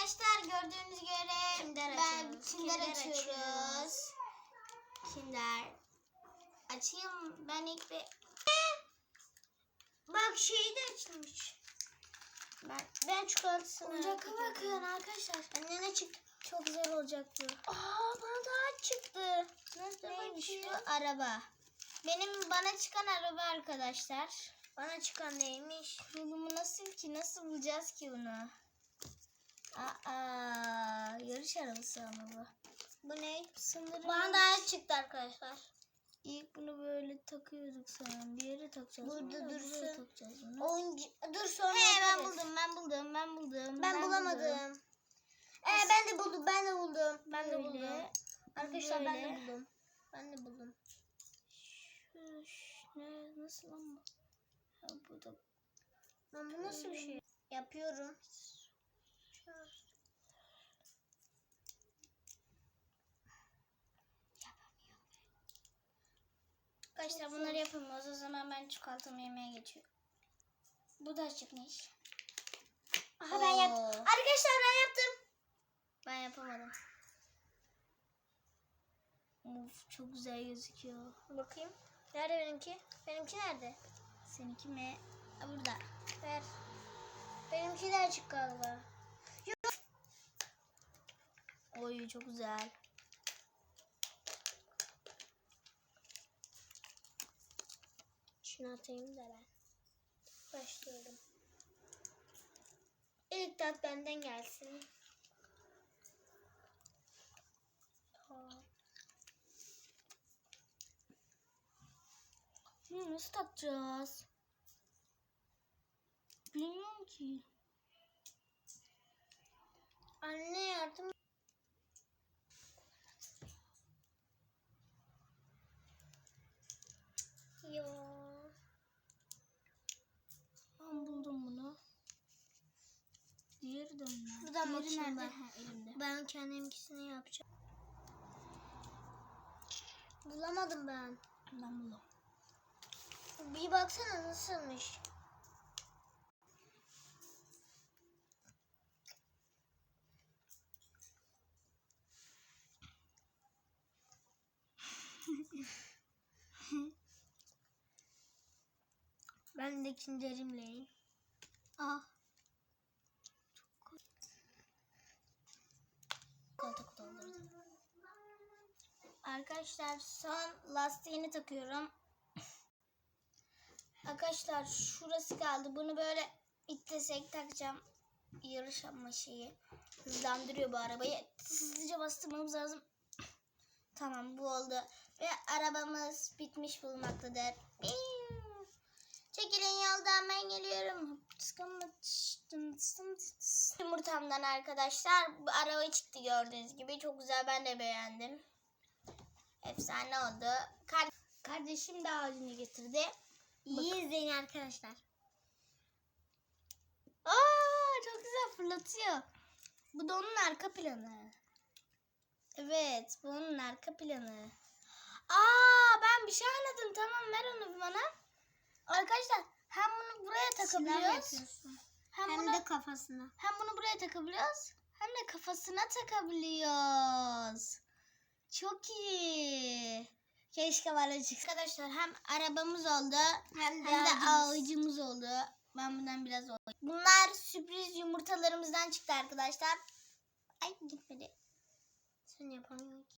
arkadaşlar gördüğünüz göre Kinder ben açıyoruz. kinder, Kinder açıyoruz. açıyoruz. Kinder. Açayım ben ilk bir Bak şeyi de açılmış. ben Ben çikolatasını Oyuncaka bakın arkadaşlar. Anne ne çıktı? Çok güzel olacak bu. Aa bana daha çıktı. Nerede Neymiş bakayım? bu? Araba. Benim bana çıkan araba arkadaşlar. Bana çıkan neymiş? Bunu nasıl ki? Nasıl bulacağız ki bunu? Arabası ama bu. Ne? Sanırım Bana daha çıktı arkadaşlar. ilk bunu böyle takıyorduk sanırım. Bir yere takacağız. Burada bunu da buraya dursun. takacağız bunu. Oyuncu... Dur sonra He ben buldum, ben buldum, ben buldum. Ben, bulamadım. Ee, ben de buldum. Ben de buldum. Ben de Böyle, buldum. Arkadaşlar ben de böyle. buldum. Ben de buldum. Şu- şu- ne, nasıl lan bu? Ha, bu da Lan bu nasıl bir şey? Yapıyorum. Arkadaşlar bunları yapamıyoruz. O zaman ben çikolatamı yemeye geçiyorum. Bu da çıkmış. Aha ben yaptım. Oo. Arkadaşlar ben yaptım. Ben yapamadım. Of çok güzel gözüküyor. Bakayım. Nerede benimki? Benimki nerede? Seninki mi? Ha, burada. Ver. Benimki de açık galiba. Oy çok güzel. Şunu atayım da ben. Başlıyorum. İlk tat benden gelsin. Tamam. Hı, nasıl takacağız? Bilmiyorum ki. Anne yardım. Yo. Ben buldum bunu. Diğeri Diğeri bakayım nerede? ben. Ha, elimde. Ben kendimkisini yapacağım. Bulamadım ben. Ben buldum. Bir baksana nasılmış. ben de kinderimleyim. Ah. Arkadaşlar son lastiğini takıyorum. Arkadaşlar şurası kaldı. Bunu böyle ittesek takacağım. Yarış ama şeyi. Hızlandırıyor bu arabayı. Hızlıca bastırmamız lazım. Tamam bu oldu. Ve arabamız bitmiş bulunmaktadır. Çekilin yoldan ben geliyorum. Yumurtamdan arkadaşlar bu araba çıktı gördüğünüz gibi. Çok güzel ben de beğendim. Efsane oldu. Kar- kardeşim de ağacını getirdi. İyi izleyin arkadaşlar. Aa çok güzel fırlatıyor. Bu da onun arka planı. Evet bu onun arka planı. Aa ben bir şey anladım. Tamam ver onu bana. Arkadaşlar hem bunu buraya takabiliyoruz. Hem, Hem bunu, de kafasına. hem bunu buraya takabiliyoruz. Hem de kafasına takabiliyoruz. Çok iyi. Keşke çıksa. Arkadaşlar hem arabamız oldu Hem hem de ağacımız oldu. Ben bundan biraz oldu. Bunlar sürpriz yumurtalarımızdan çıktı arkadaşlar. Ay gitmedi. Sen yapamıyorsun.